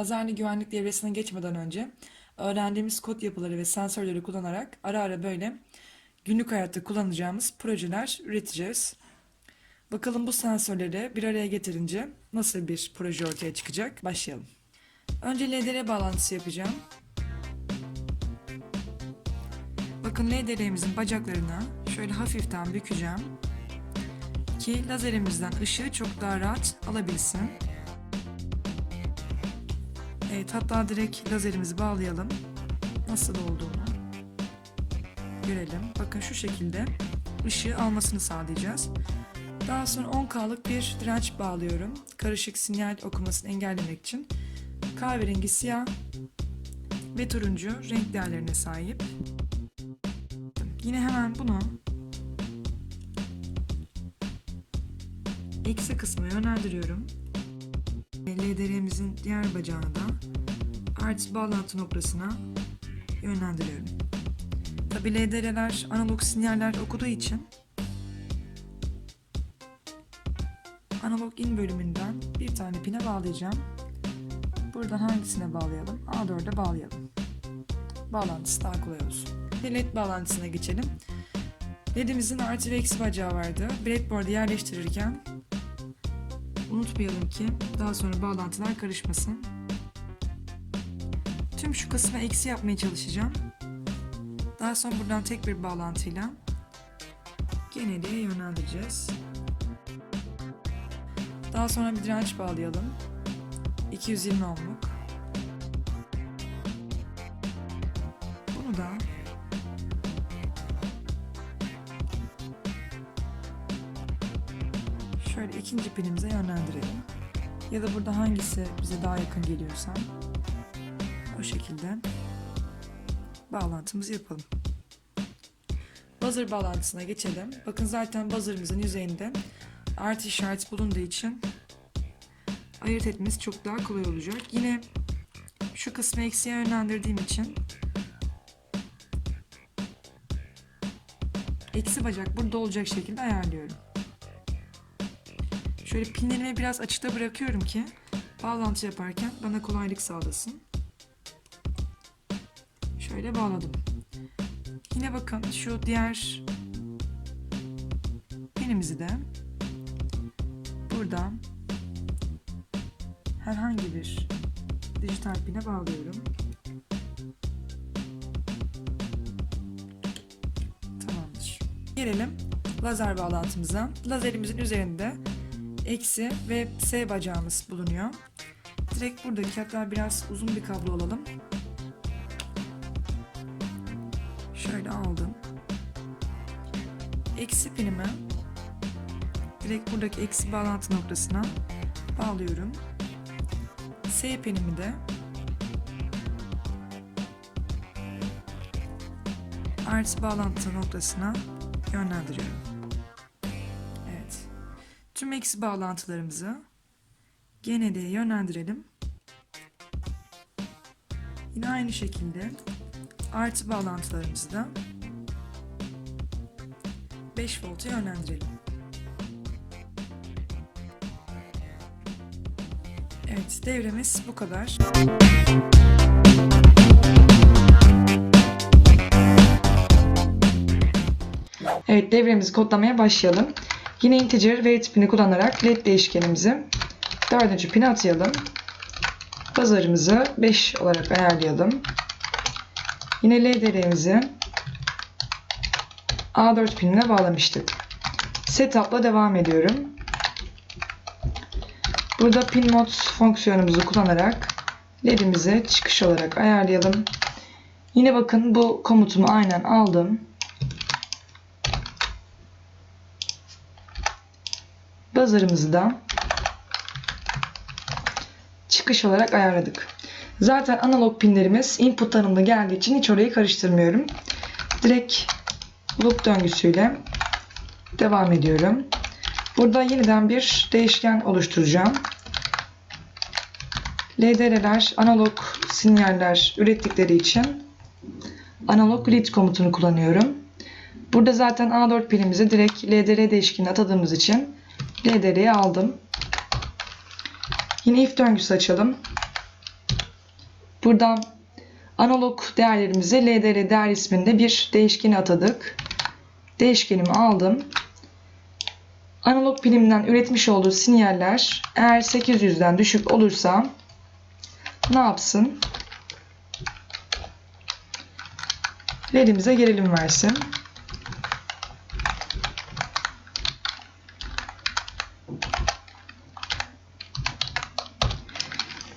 yeterli güvenlik devresine geçmeden önce öğrendiğimiz kod yapıları ve sensörleri kullanarak ara ara böyle günlük hayatta kullanacağımız projeler üreteceğiz. Bakalım bu sensörleri bir araya getirince nasıl bir proje ortaya çıkacak? Başlayalım. Önce LDR bağlantısı yapacağım. Bakın LDR'imizin bacaklarını şöyle hafiften bükeceğim ki lazerimizden ışığı çok daha rahat alabilsin. Evet hatta direkt lazerimizi bağlayalım. Nasıl olduğunu görelim. Bakın şu şekilde ışığı almasını sağlayacağız. Daha sonra 10K'lık bir direnç bağlıyorum. Karışık sinyal okumasını engellemek için. Kahverengi siyah ve turuncu renk değerlerine sahip. Yine hemen bunu eksi kısmına yönlendiriyorum. LDR'mizin diğer bacağını da artı bağlantı noktasına yönlendiriyorum. Tabi LDR'ler analog sinyaller okuduğu için analog in bölümünden bir tane pine bağlayacağım. Buradan hangisine bağlayalım? A4'e bağlayalım. Bağlantısı daha kolay olsun. Ve LED bağlantısına geçelim. LED'imizin artı ve eksi bacağı vardı. Breadboard'u yerleştirirken unutmayalım ki daha sonra bağlantılar karışmasın. Tüm şu kısmı eksi yapmaya çalışacağım. Daha sonra buradan tek bir bağlantıyla geneliğe yönlendireceğiz. Daha sonra bir direnç bağlayalım. 220 ohmluk. Şöyle ikinci pinimize yönlendirelim. Ya da burada hangisi bize daha yakın geliyorsa o şekilde bağlantımızı yapalım. Buzzer bağlantısına geçelim. Bakın zaten buzzer'ımızın yüzeyinde artı işareti bulunduğu için ayırt etmesi çok daha kolay olacak. Yine şu kısmı eksiye yönlendirdiğim için eksi bacak burada olacak şekilde ayarlıyorum. Şöyle pinlerimi biraz açıkta bırakıyorum ki bağlantı yaparken bana kolaylık sağlasın. Şöyle bağladım. Yine bakın şu diğer pinimizi de buradan herhangi bir dijital pine bağlıyorum. Tamamdır. Gelelim lazer bağlantımıza. Lazerimizin üzerinde eksi ve S bacağımız bulunuyor. Direkt buradaki hatta biraz uzun bir kablo alalım. Şöyle aldım. Eksi pinimi direkt buradaki eksi bağlantı noktasına bağlıyorum. S pinimi de artı bağlantı noktasına yönlendiriyorum. Eksi bağlantılarımızı GND'ye yönlendirelim. Yine aynı şekilde artı bağlantılarımızı da 5 volta yönlendirelim. Evet, devremiz bu kadar. Evet, devremizi kodlamaya başlayalım. Yine integer ve tipini kullanarak led değişkenimizi dördüncü pine atayalım. Pazarımızı 5 olarak ayarlayalım. Yine LDR'mizi A4 pinine bağlamıştık. Setup'la devam ediyorum. Burada pin mod fonksiyonumuzu kullanarak LED'imizi çıkış olarak ayarlayalım. Yine bakın bu komutumu aynen aldım. Buzzer'ımızı da çıkış olarak ayarladık. Zaten analog pinlerimiz input tanımda geldiği için hiç orayı karıştırmıyorum. Direkt loop döngüsüyle devam ediyorum. Burada yeniden bir değişken oluşturacağım. LDR'ler analog sinyaller ürettikleri için analog read komutunu kullanıyorum. Burada zaten A4 pinimizi direkt LDR değişkenine atadığımız için LDR'ye aldım. Yine if döngüsü açalım. Buradan analog değerlerimize LDR değer isminde bir değişkeni atadık. Değişkenimi aldım. Analog pilimden üretmiş olduğu sinyaller eğer 800'den düşük olursa ne yapsın? LED'imize gerilim versin.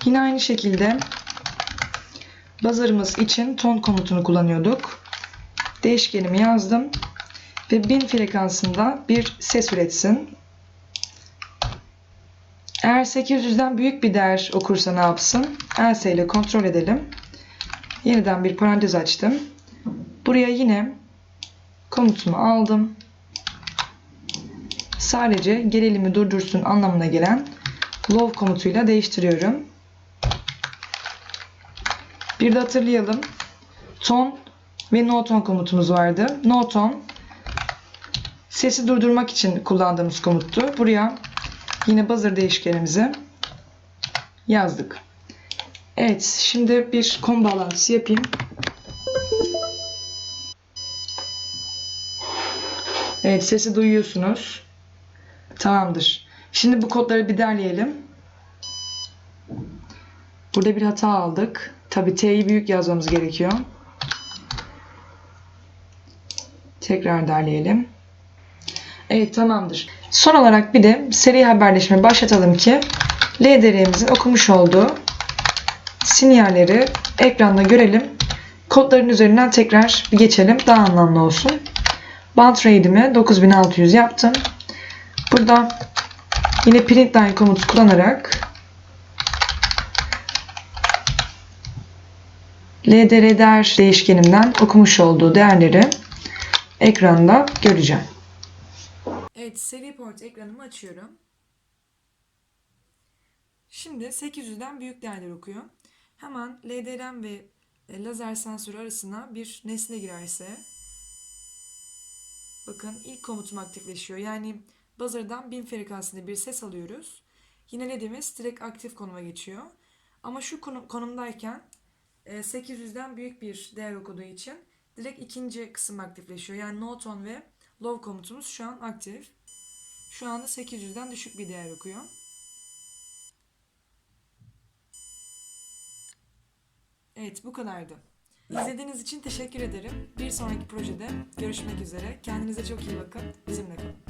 Yine aynı şekilde buzzer'ımız için ton komutunu kullanıyorduk. Değişkenimi yazdım ve 1000 frekansında bir ses üretsin. Eğer 800'den büyük bir değer okursa ne yapsın? Else ile kontrol edelim. Yeniden bir parantez açtım. Buraya yine komutumu aldım. Sadece gerilimi durdursun anlamına gelen low komutuyla değiştiriyorum. Bir de hatırlayalım. Ton ve no ton komutumuz vardı. No ton sesi durdurmak için kullandığımız komuttu. Buraya yine buzzer değişkenimizi yazdık. Evet, şimdi bir kom bağlantısı yapayım. Evet, sesi duyuyorsunuz. Tamamdır. Şimdi bu kodları bir derleyelim. Burada bir hata aldık. Tabi T'yi büyük yazmamız gerekiyor. Tekrar derleyelim. Evet tamamdır. Son olarak bir de seri haberleşme başlatalım ki LDR'imizin okumuş olduğu sinyalleri ekranda görelim. Kodların üzerinden tekrar bir geçelim. Daha anlamlı olsun. Band rate'imi 9600 yaptım. Burada yine print line komutu kullanarak LDR değişkenimden okumuş olduğu değerleri ekranda göreceğim. Evet, seri port ekranımı açıyorum. Şimdi 800'den büyük değerler okuyor. Hemen LDRM ve e, lazer sensörü arasına bir nesne girerse bakın ilk komutum aktifleşiyor. Yani buzzer'dan 1000 frekansında bir ses alıyoruz. Yine LED'imiz direkt aktif konuma geçiyor. Ama şu konum, konumdayken 800'den büyük bir değer okuduğu için direkt ikinci kısım aktifleşiyor. Yani no tone ve low komutumuz şu an aktif. Şu anda 800'den düşük bir değer okuyor. Evet bu kadardı. İzlediğiniz için teşekkür ederim. Bir sonraki projede görüşmek üzere. Kendinize çok iyi bakın. Bizimle kalın.